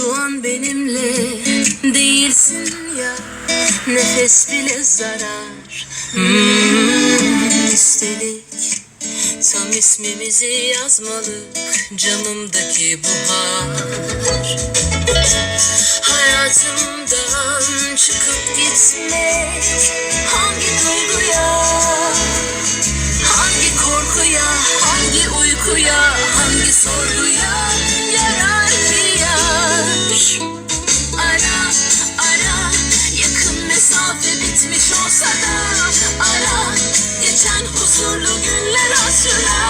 Şu an benimle değilsin ya. Nefes bile zarar. Hmm, Üstelik tam ismimizi yazmalı Camımdaki buhar Hayatımdan çıkıp gitmek Hangi duyguya Hangi korkuya Hangi uykuya Hangi sorguya? Olsa da Ara Geçen huzurlu günler hatırla